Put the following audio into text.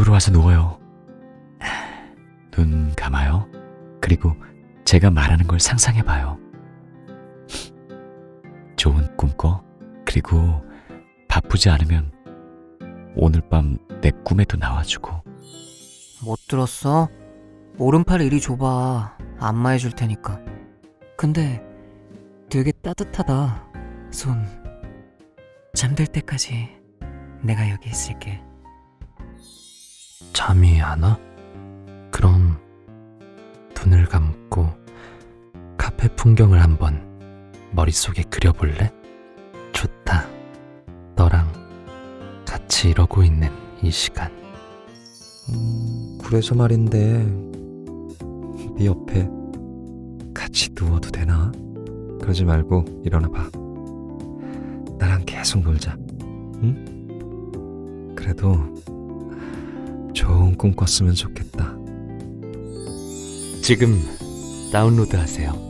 이쪽으로 와서 누워요. 눈 감아요. 그리고 제가 말하는 걸 상상해봐요. 좋은 꿈 꿔. 그리고 바쁘지 않으면 오늘 밤 내 꿈에도 나와주고. 못 들었어? 오른팔 이리 줘봐. 안마해 줄 테니까. 근데 되게 따뜻하다. 손. 잠들 때까지 내가 여기 있을게. 잠이 안 와? 그럼 눈을 감고 카페 풍경을 한번 머릿속에 그려볼래? 좋다. 너랑 같이 이러고 있는 이 시간. 음, 그래서 말인데 네 옆에 같이 누워도 되나? 그러지 말고 일어나 봐. 나랑 계속 놀자. 응? 그래도 좋은 꿈 꿨으면 좋겠다. 지금 다운로드 하세요.